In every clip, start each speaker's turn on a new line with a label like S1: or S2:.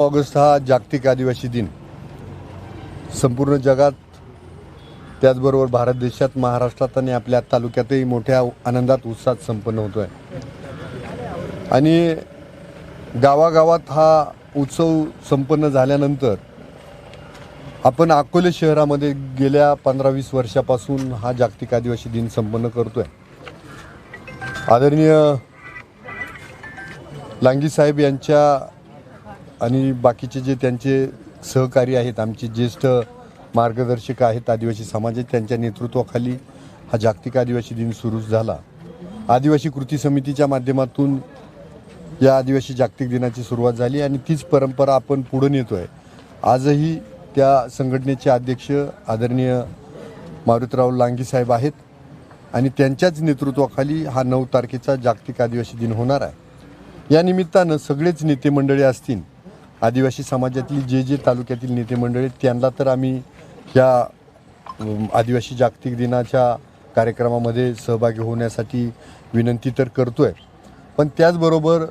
S1: August हा जागतिक आदिवासी दिन. संपूर्ण जगात त्याचबरोबर भारत देशात महाराष्ट्रात आणि आपल्या तालुक्यातही मोठ्या आनंदात उत्साहात संपन्न होतो आहे आणि गावागावात हा उत्सव संपन्न झाल्यानंतर आपण अकोले शहरामध्ये गेल्या पंधरा वीस वर्षापासून हा जागतिक आदिवासी दिन संपन्न करतोय. आदरणीय लांगी साहेब यांच्या आणि बाकीचे जे त्यांचे सहकारी आहेत आमचे ज्येष्ठ मार्गदर्शक आहेत आदिवासी समाजात त्यांच्या नेतृत्वाखाली हा जागतिक आदिवासी दिन सुरू झाला. आदिवासी कृती समितीच्या माध्यमातून या आदिवासी जागतिक दिनाची सुरुवात झाली आणि तीच परंपरा आपण पुढे नेतो आहे आजही त्या संघटनेचे अध्यक्ष आदरणीय मारुतराव लांगी साहेब आहेत आणि त्यांच्याच नेतृत्वाखाली हा नऊ तारखेचा जागतिक आदिवासी दिन होणार आहे. या निमित्तानं सगळेच नेते मंडळी असतील आदिवासी समाजातील जे जे तालुक्यातील नेते मंडळी आहेत, त्यांना तर आम्ही या आदिवासी जागतिक दिनाच्या कार्यक्रमामध्ये सहभागी होण्यासाठी विनंती तर करतो आहे पण त्याचबरोबर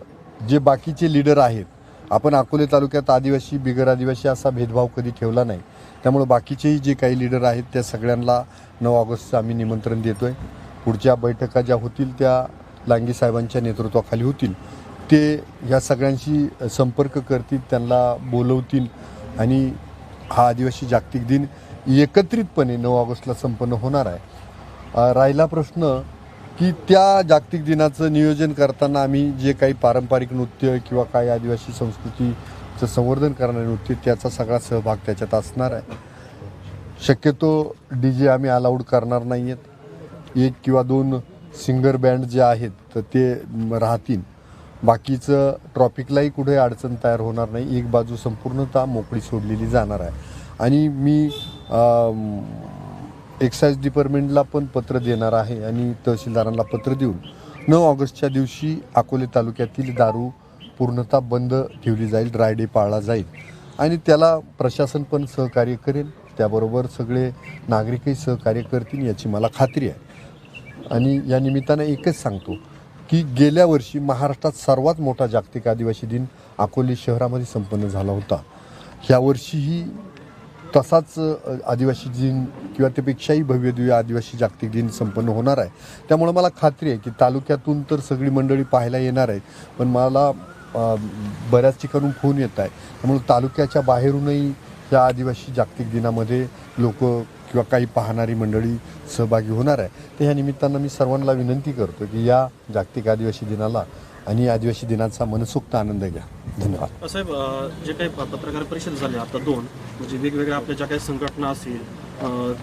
S1: जे बाकीचे लीडर आहेत आपण अकोले तालुक्यात आदिवासी बिगर आदिवासी असा भेदभाव कधी ठेवला नाही. त्यामुळे बाकीचेही जे काही लीडर आहेत त्या सगळ्यांना नऊ ऑगस्टचं आम्ही निमंत्रण देतो आहे पुढच्या बैठका ज्या होतील त्या लांगी साहेबांच्या नेतृत्वाखाली होतील. ते ह्या सगळ्यांशी संपर्क करतील त्यांना बोलवतील आणि हा आदिवासी जागतिक दिन एकत्रितपणे नऊ ऑगस्टला संपन्न होणार आहे. राहिला प्रश्न की त्या जागतिक दिनाचं नियोजन करताना आम्ही जे काही पारंपरिक नृत्य किंवा काही आदिवासी संस्कृतीचं संवर्धन करणारे नृत्य त्याचा सगळा सहभाग त्याच्यात असणार आहे. शक्यतो डी जे आम्ही अलाउड करणार नाही आहेत एक किंवा दोन सिंगर बँड जे आहेत तर ते राहतील. बाकीचं ट्रॉपिकलाही कुठे अडचण तयार होणार नाही. एक बाजू संपूर्णतः मोकळी सोडलेली जाणार आहे. आणि मी एक्साईज डिपार्टमेंटला पण पत्र देणार आहे आणि तहसीलदारांना पत्र देऊन नऊ ऑगस्टच्या दिवशी अकोले तालुक्यातील दारू पूर्णतः बंद ठेवली जाईल ड्राय डे पाळला जाईल. आणि त्याला प्रशासन पण सहकार्य करेल. त्याबरोबर सगळे नागरिकही सहकार्य करतील याची मला खात्री आहे. आणि या निमित्तानं एकच सांगतो की गेल्या वर्षी महाराष्ट्रात सर्वात मोठा जागतिक आदिवासी दिन अकोले शहरामध्ये संपन्न झाला होता. ह्या वर्षीही तसाच आदिवासी दिन किंवा त्यापेक्षाही भव्यदिव्य आदिवासी जागतिक दिन संपन्न होणार आहे. त्यामुळे मला खात्री आहे की तालुक्यातून तर सगळी मंडळी पाहायला येणार आहेत पण मला बऱ्याच ठिकाणून फोन येत आहे. त्यामुळे तालुक्याच्या बाहेरूनही या आदिवासी जागतिक दिनामध्ये लोक किंवा काही पाहणारी मंडळी सहभागी होणार आहे. तर ह्या निमित्तानं मी सर्वांना विनंती करतो की या जागतिक आदिवासी दिनाला आणि आदिवासी दिनाचा मनसोक्त आनंद घ्या. धन्यवाद.
S2: साहेब जे काही पत्रकार परिषद झाले आता दोन म्हणजे वेगवेगळ्या आपल्या ज्या काही संघटना असतील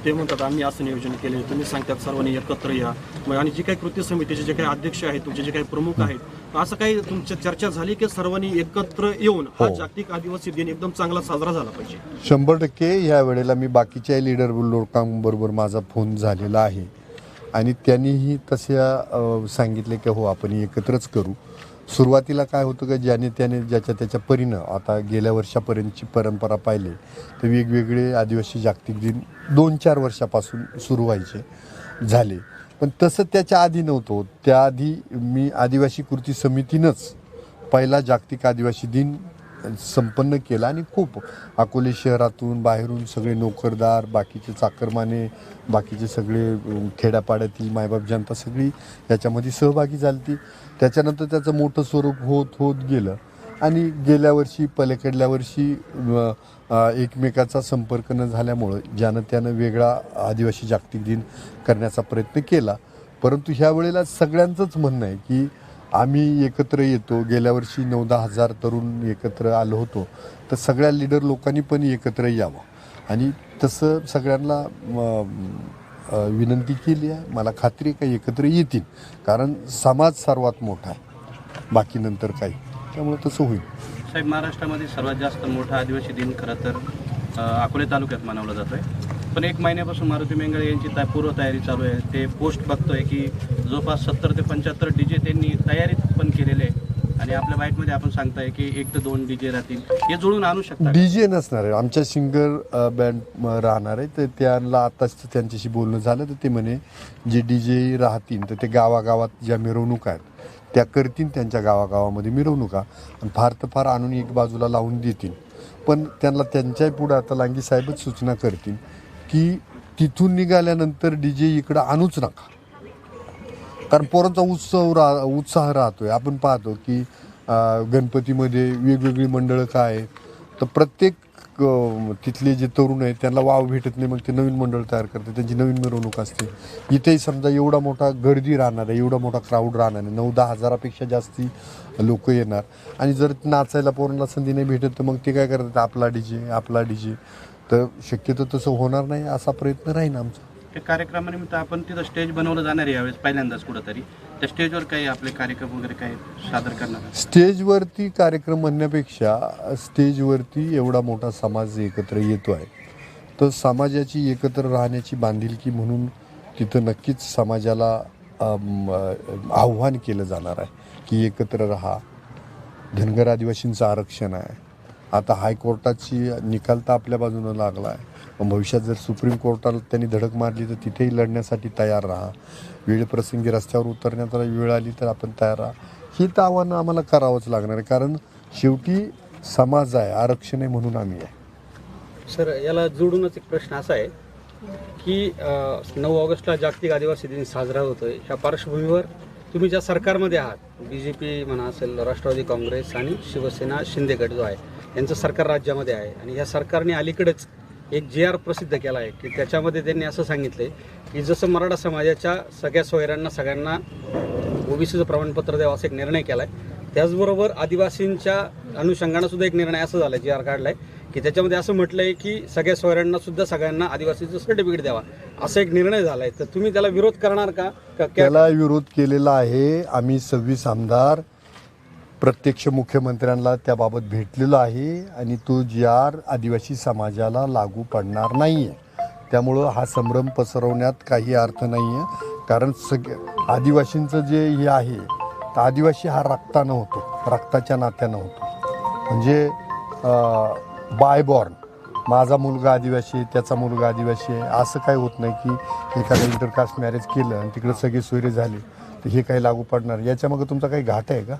S2: ते म्हणतात आम्ही असं नियोजन केले तुम्ही सांगतात सर्वांनी एकत्र या. मग आणि जे काही कृती समितीचे जे काही अध्यक्ष आहेत तुमचे जे काही प्रमुख आहेत असं काही तुमच्या चर्चा झाली की सर्वांनी एकत्र येऊन हा
S1: हो.
S2: जागतिक आदिवासी दिन एकदम चांगला साजरा झाला पाहिजे?
S1: शंभर टक्के ह्या वेळेला मी बाकीच्या लीडर लोकांबरोबर माझा फोन झालेला आहे. आणि त्यांनीही तशा सांगितले की हो आपण एकत्रच करू. सुरुवातीला काय होतं का ज्याने त्याने ज्याच्या त्याच्या परीनं आता गेल्या वर्षापर्यंतची परंपरा पाहिली तर वेगवेगळे आदिवासी जागतिक दिन दोन चार वर्षापासून सुरू व्हायचे झाले. पण तसं त्याच्या आधी नव्हतं त्याआधी मी आदिवासी कृती समितीनंच पहिला जागतिक आदिवासी दिन संपन्न केला आणि खूप अकोले शहरातून बाहेरून सगळे नोकरदार बाकीचे चाकरमाने बाकीचे सगळे खेड्यापाड्यातील मायबाप जनता सगळी याच्यामध्ये सहभागी झाली ती त्याच्यानंतर त्याचं मोठं स्वरूप होत होत गेलं. आणि गेल्या वर्षी पलीकडल्या वर्षी एकमेकाचा संपर्क न झाल्यामुळं ज्यानं त्यानं वेगळा आदिवासी जागतिक दिन करण्याचा प्रयत्न केला. परंतु ह्या वेळेला सगळ्यांचंच म्हणणं आहे की आम्ही एकत्र येतो. गेल्या वर्षी नऊ दहा हजार तरुण एकत्र आलो होतो. तर सगळ्या लीडर लोकांनी पण एकत्र यावं. आणि तसं सगळ्यांना विनंती केली आहे. मला खात्री आहे का एकत्र येतील. कारण समाज सर्वात मोठा आहे. बाकी नंतर काही. त्यामुळे तसं होईल.
S3: साहेब महाराष्ट्रामध्ये सर्वात जास्त मोठा आदिवासी दिन खरं तर अकोले तालुक्यात मनवला आहे पण एक महिन्यापासून मारुती मेंगळे यांची ता पूर्व तयारी चालू आहे. ते पोस्ट बघतोय की जवळपास सत्तर ते पंच्याहत्तर डी जे त्यांनी तयारीत पण केलेले आहे. आणि आपल्या बाईटमध्ये आपण सांगताय की एक ते दोन डी जे राहतील. हे जुळून आणू शकता
S1: डी जे नसणार आहे. आमच्या सिंगर बँड राहणार आहे. तर त्यांना आताच त्यांच्याशी बोलणं झालं तर ते म्हणे जे डी जे राहतील तर ते गावागावात ज्या मिरवणूक आहेत त्या करतील त्यांच्या गावागावामध्ये मिरवणुका. आणि फार तर फार आणून एक बाजूला लावून देतील. पण त्यांना त्यांच्याही पुढं आता लांगी साहेबच सूचना करतील की तिथून निघाल्यानंतर डी जे इकडं आणूच नका. कारण पोरांचा उत्सव रा उत्साह राहतोय. आपण पाहतो की गणपतीमध्ये वेगवेगळी मंडळं काय आहेत. तर प्रत्येक तिथले जे तरुण आहेत त्यांना वाव भेटत नाही मग ते नवीन मंडळ तयार करते त्यांची नवीन मिरवणूक असते. इथेही समजा एवढा मोठा गर्दी राहणार आहे एवढा मोठा क्राऊड राहणार आहे नऊ दहा हजारापेक्षा जास्ती लोक येणार. आणि जर नाचायला पोरांना संधी नाही भेटत तर मग ते काय करतात? आपला डीजे आपला डीजे. तर शक्यतो तसं होणार नाही असा प्रयत्न राहील आमचा.
S3: त्या कार्यक्रमानिमित्त आपण तिथं स्टेज बनवलं जाणार आहे यावेळेस पहिल्यांदाच कुठंतरी. त्या स्टेजवर काही आपले कार्यक्रम वगैरे काही सादर करणार
S1: स्टेजवरती कार्यक्रम म्हणण्यापेक्षा स्टेजवरती एवढा मोठा समाज एकत्र येतो आहे. तर समाजाची एकत्र राहण्याची बांधिलकी म्हणून तिथं नक्कीच समाजाला आव्हान केलं जाणार आहे की एकत्र राहा. धनगर आदिवासींचं आरक्षण आहे. आता हायकोर्टाची निकाल तर आपल्या बाजूनं लागला आहे. भविष्यात जर सुप्रीम कोर्टाला त्यांनी धडक मारली तर तिथेही लढण्यासाठी तयार राहा. वेळ प्रसंगी रस्त्यावर उतरण्याचा वेळ आली तर आपण तयार राहा. ही तर आव्हानं आम्हाला करावंच लागणार आहे. कारण शेवटी समाज आहे आरक्षण आहे म्हणून आम्ही आहे.
S4: सर याला जोडूनच एक प्रश्न असा आहे की नऊ ऑगस्टला जागतिक आदिवासी दिन साजरा होतोय. ह्या पार्श्वभूमीवर तुम्ही ज्या सरकारमध्ये आहात बी जे पी म्हणा असेल राष्ट्रवादी काँग्रेस आणि शिवसेना शिंदे गट जो आहे यांचं सरकार राज्यामध्ये आहे. आणि या सरकारने अलीकडेच एक जे आर प्रसिद्ध केला आहे की त्याच्यामध्ये त्यांनी असं सांगितलं आहे की जसं मराठा समाजाच्या सगळ्या सोयऱ्यांना सगळ्यांना ओबीसीचं प्रमाणपत्र द्यावं असा एक निर्णय केला आहे त्याचबरोबर आदिवासींच्या अनुषंगानं सुद्धा एक निर्णय असं झाला जे आर काढलाय की त्याच्यामध्ये असं म्हटलं आहे की सगळ्या सोयऱ्यांना सुद्धा सगळ्यांना आदिवासीचं सर्टिफिकेट द्यावा असा एक निर्णय झाला आहे तर तुम्ही त्याला विरोध करणार का
S1: त्याला विरोध केलेला आहे आम्ही सव्वीस आमदार. प्रत्यक्ष मुख्यमंत्र्यांना त्याबाबत भेटलेलो आहे आणि तो जी आर आदिवासी समाजाला लागू पडणार नाही आहे त्यामुळं हा संभ्रम पसरवण्यात काही अर्थ नाही आहे कारण सग आदिवासींचं जे हे आहे तर आदिवासी हा रक्तानं होतो रक्ताच्या नात्यानं होतो. म्हणजे बायबॉर्न माझा मुलगा आदिवासी आहे त्याचा मुलगा आदिवासी आहे. असं काही होत नाही की एखादं इंटरकास्ट मॅरेज केलं आणि तिकडे सगळे सोयरे झाले. तर हे काही लागू पडणार. याच्या मग तुमचा काही घाट आहे का?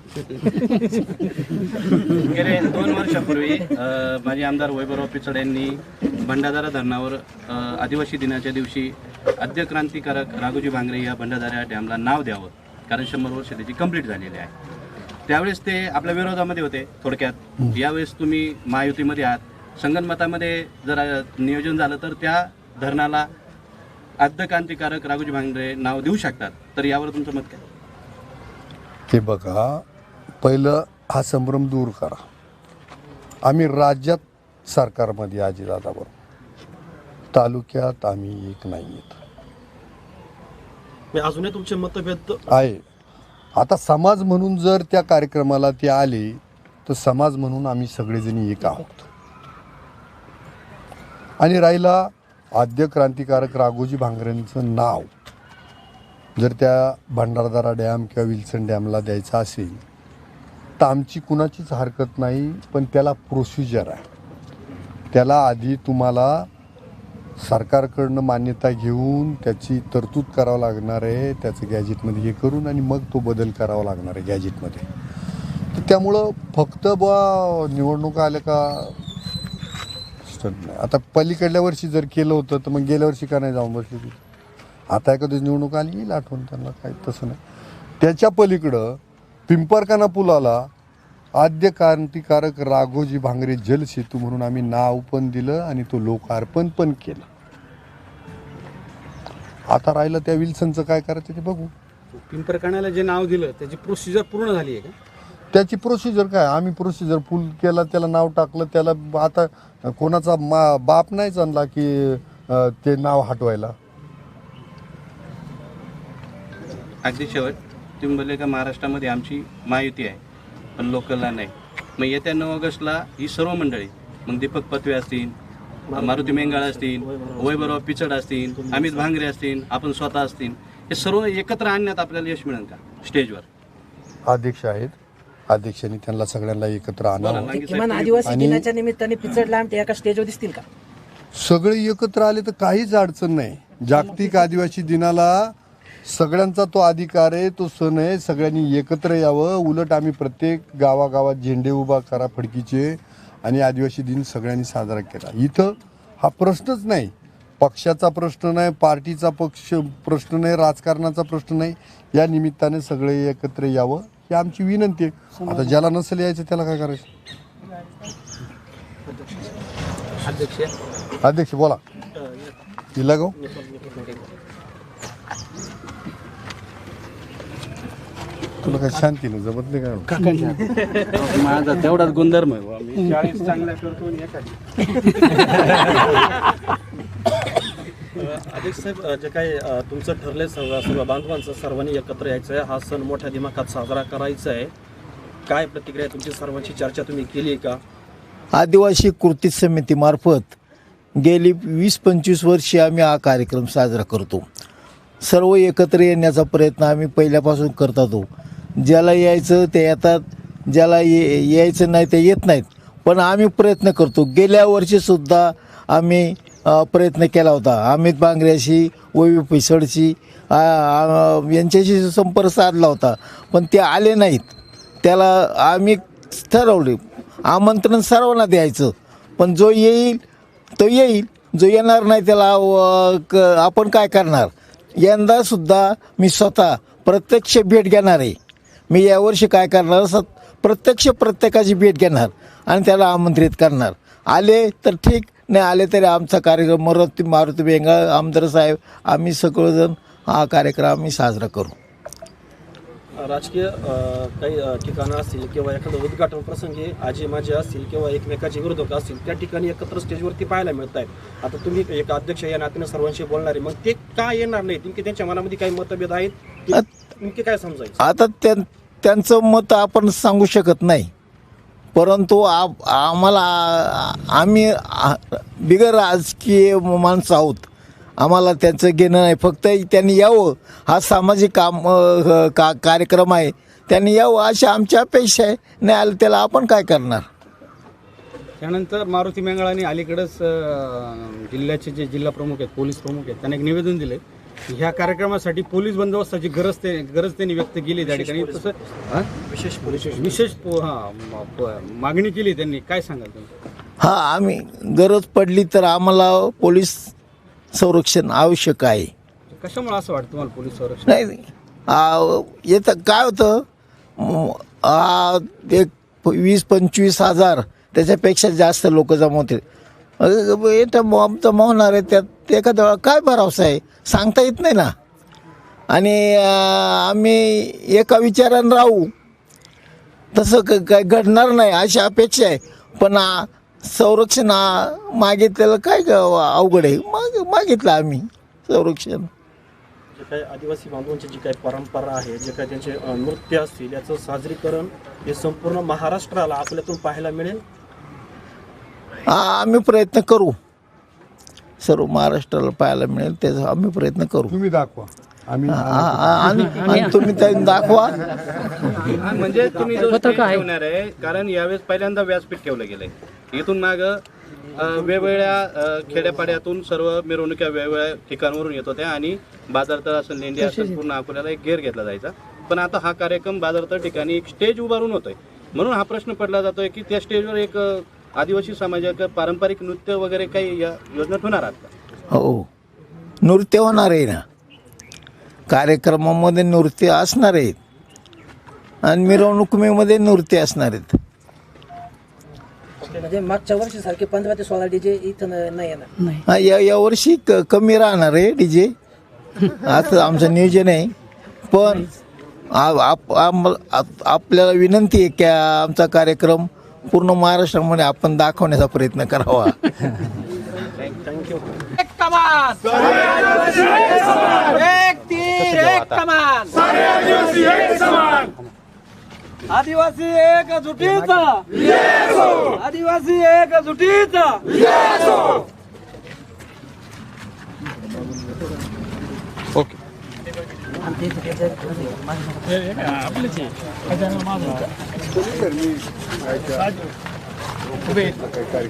S3: गेले दोन वर्षापूर्वी अ, माजी आमदार वैभवराव पिचड यांनी भंडारा धरणावर अ, आदिवासी दिनाच्या दिवशी आद्य क्रांतिकारक राघोजी भांगरे या भंडारा डॅमला नाव द्यावं कारण शंभर वर्ष त्याची कंप्लीट झालेली आहे. त्यावेळेस ते आपल्या विरोधामध्ये होते थोडक्यात. यावेळेस तुम्ही महायुतीमध्ये आहात. संगनमतामध्ये जर अ, नियोजन झालं तर त्या धरणाला आद्य क्रांतिकारक राघोजी भांगरे नाव देऊ शकतात तर यावर तुमचं मत काय?
S1: हे बघा पहिलं हा संभ्रम दूर करा. आम्ही राज्यात सरकारमध्ये अजितदादाबरोबर तालुक्यात आम्ही एक नाही येत
S2: म्हणजे अजूनही तुमचे मतभेद
S1: आहे. आता समाज म्हणून जर त्या कार्यक्रमाला ते आले तर समाज म्हणून आम्ही सगळेजणी एक आहोत. आणि राहिला आद्य क्रांतिकारक राघोजी भांगरेंचं नाव जर त्या भंडारदारा डॅम किंवा विल्सन डॅमला द्यायचं असेल तर आमची कुणाचीच हरकत नाही पण त्याला प्रोसिजर आहे. त्याला आधी तुम्हाला सरकारकडनं मान्यता घेऊन त्याची तरतूद करावं लागणार आहे त्याचं गॅजेटमध्ये हे करून आणि मग तो बदल करावा लागणार आहे गॅजेटमध्ये तर त्यामुळं फक्त बुवा निवडणुका आल्या का गोष्ट नाही. आता पलीकडल्या वर्षी जर केलं होतं तर मग गेल्या वर्षी का नाही जाऊन बसली ती? आता एखादी निवडणूक आली येईल आठवण त्यांना काही तसं नाही. त्याच्या पलीकडं पिंपरकाना पुलाला आद्य क्रांतिकारक राघोजी भांगरे जलसेतू म्हणून आम्ही नाव पण दिलं आणि तो लोकार्पण पण केलं. आता राहिलं त्या विल्सनचं काय करायचं ते बघू.
S4: पिंपरकाण्याला जे नाव दिलं त्याची प्रोसिजर पूर्ण झाली आहे का?
S1: त्याची प्रोसिजर काय? आम्ही प्रोसिजर फुल केला त्याला नाव टाकलं त्याला आता कोणाचा मा बाप नाहीच आणला की ते नाव हटवायला.
S3: अगदी शेवट तुम्ही बोलले का महाराष्ट्रामध्ये आमची महायुती आहे पण लोकलला नाही. मग येत्या नऊ ऑगस्टला ही सर्व मंडळी मग दीपक पत्वे असतील मारुती मेंगाळ असतील वैभवराव पिचड असतील अमित भांगरे असतील आपण स्वतः असतील हे सर्व एकत्र आणण्यात आपल्याला यश मिळेल का स्टेजवर?
S1: अध्यक्ष आहेत. अध्यक्षांनी त्यांना सगळ्यांना एकत्र आणावं.
S5: किमान आदिवासी
S1: आणि-
S5: दिनाच्या निमित्ताने पिचडला ते एका स्टेजवर दिसतील का?
S1: सगळे एकत्र आले तर काहीच अडचण नाही. जागतिक आदिवासी दिनाला सगळ्यांचा तो अधिकार आहे तो सण आहे. सगळ्यांनी एकत्र यावं. उलट आम्ही प्रत्येक गावागावात झेंडे उभा करा फडकीचे आणि आदिवासी दिन सगळ्यांनी साजरा केला. इथं हा प्रश्नच नाही. पक्षाचा प्रश्न नाही पार्टीचा पक्ष प्रश्न नाही राजकारणाचा प्रश्न नाही. या निमित्ताने सगळे एकत्र यावं. ही आमची विनंती आहे. आता ज्याला नसेल यायचं त्याला काय करायचं?
S4: अध्यक्ष
S1: अध्यक्ष बोला. तिला गो तुला काय शांतीनं जमत नाही का
S4: माझा तेवढाच गुणधर्म आहे बुवा. मी
S2: चाळीस चांगल्या करतो आणि एखादी अध्यक्ष साहेब जे काही तुमचं ठरले सर्व सर्व बांधवांचं सर्वांनी एकत्र यायचं आहे हा सण मोठ्या दिमाखात साजरा करायचा आहे काय प्रतिक्रिया तुमची? सर्वांची चर्चा तुम्ही केली आहे का?
S6: आदिवासी कृती समितीमार्फत गेली वीस पंचवीस वर्षे आम्ही हा कार्यक्रम साजरा करतो. सर्व एकत्र येण्याचा प्रयत्न आम्ही पहिल्यापासून करत होतो ज्याला यायचं ते येतात ज्याला ये यायचं नाही ते येत नाहीत. पण आम्ही प्रयत्न करतो. गेल्या वर्षीसुद्धा आम्ही प्रयत्न केला होता. अमित बांगऱ्याशी वैवी पिसडशी यांच्याशी संपर्क साधला होता. पण ते आले नाहीत. त्याला आम्ही ठरवले. आमंत्रण सर्वांना द्यायचं. पण जो येईल तो येईल. जो येणार नाही त्याला क- आपण काय करणार? यंदासुद्धा मी स्वतः प्रत्यक्ष भेट घेणार आहे. मी यावर्षी काय करणार? स प्रत्यक्ष प्रत्येकाची भेट घेणार आणि त्याला आमंत्रित करणार. आले तर ठीक. नाही आले तरी आमचा कार्यक्रम मारुती मारुती बेंगाळ आमदार साहेब आम्ही सगळेजण हा कार्यक्रम आम्ही साजरा करू.
S2: राजकीय अ, काही अ, ठिकाणं असतील किंवा एखादं उद्घाटन प्रसंगी आजी माझे असतील किंवा एकमेकाचे विरोधक असतील त्या ठिकाणी एकत्र स्टेजवरती पाहायला मिळत आहेत आता तुम्ही एक अध्यक्ष या नात्याने सर्वांशी बोलणार आहे मग ते का येणार नाही नेमके त्यांच्या मनामध्ये काही मतभेद आहेत? की नेमके काय समजायचं?
S6: आता त्या त्यांचं मत आपण सांगू शकत नाही. परंतु आप आम्हाला आम्ही बिगर राजकीय माणसं आहोत. आम्हाला त्यांचं घेणं नाही. फक्त त्यांनी यावं. हा सामाजिक काम का कार्यक्रम आहे. त्यांनी यावं अशी आमची अपेक्षा आहे. नाही आलं त्याला आपण काय करणार?
S4: त्यानंतर मारुती मेंगळाने अलीकडंच जिल्ह्याचे जे जिल्हा प्रमुख आहेत पोलीस प्रमुख आहेत त्यांना एक निवेदन दिले आहे ह्या कार्यक्रमासाठी पोलीस बंदोबस्ताची गरज ते गरज त्यांनी व्यक्त केली त्या ठिकाणी. तसं हां?
S2: विशेष पोलीस.
S4: विशेष पो- हां म- प- मागणी केली त्यांनी. काय सांगाल तुम्ही?
S6: हा आम्ही गरज पडली तर आम्हाला पोलीस संरक्षण आवश्यक आहे.
S4: कशामुळे असं वाटतं तुम्हाला पोलीस संरक्षण?
S6: नाही. आ, येतं काय होतं? म, आ, एक वीस पंचवीस हजार त्याच्यापेक्षा जास्त लोक जमवते येतं मॉब जमवणार आहे त्यात एखाद्या वेळा काय भरावसा आहे सांगता येत नाही ना. आणि आम्ही एका विचारानं राहू. तसं क- काय घडणार नाही अशी अपेक्षा आहे. पण संरक्षण मागितलेलं काय ग- अवघड आहे? माग मागितलं आम्ही संरक्षण.
S2: जे काही आदिवासी बांधवांची जी काही परंपरा आहे जे काही त्यांचे नृत्य असतील याचं साजरीकरण हे संपूर्ण महाराष्ट्राला आपल्यातून पाहायला मिळेल.
S6: आम्ही प्रयत्न करू. सर्व महाराष्ट्राला पाहायला मिळेल त्याचा आम्ही प्रयत्न करू.
S1: तुम्ही दाखवा. आम्ही
S6: आ- आ- आणि तुम्ही त्यांनी दाखवा.
S3: म्हणजे तुम्ही जो स्टेज ठेवणार आहे कारण यावेळेस पहिल्यांदा व्यासपीठ ठेवलं गेलंय. इथून माग वेगवेगळ्या खेड्यापाड्यातून सर्व मिरवणुक्या वेगवेगळ्या ठिकाणावरून येत होत्या आणि बाजारतळ असेल लेंडी असेल पूर्ण अकोल्याला एक घेर घेतला जायचा. पण आता हा कार्यक्रम बाजारतळ ठिकाणी एक स्टेज उभारून होतोय. म्हणून हा प्रश्न पडला जातोय की त्या स्टेजवर एक आदिवासी समाजाचं पारंपरिक नृत्य वगैरे काही या योजनेत होणार आहेत का?
S6: हो. नृत्य होणार आहे ना. कार्यक्रमामध्ये नृत्य असणार आहेत. आणि मिरवणुकीमध्ये नृत्य असणार आहेत.
S5: म्हणजे मागच्या वर्षी सारखे पंधरा ते सोळा डीजे इथं न- नाही येणार.
S6: हा, या यावर्षी क कमी राहणार आहे डी जे असं आमचं नियोजन आहे. पण आ- आप- आम- आप- आपल्याला विनंती आहे की आमचा कार्यक्रम पूर्ण महाराष्ट्रामध्ये आपण दाखवण्याचा प्रयत्न करावा.
S2: थँक्यू
S7: एक तीर एक कमान. आदिवासी एक जुटीचा आदिवासी एक जुटीचा Estou me vermelho. Aí.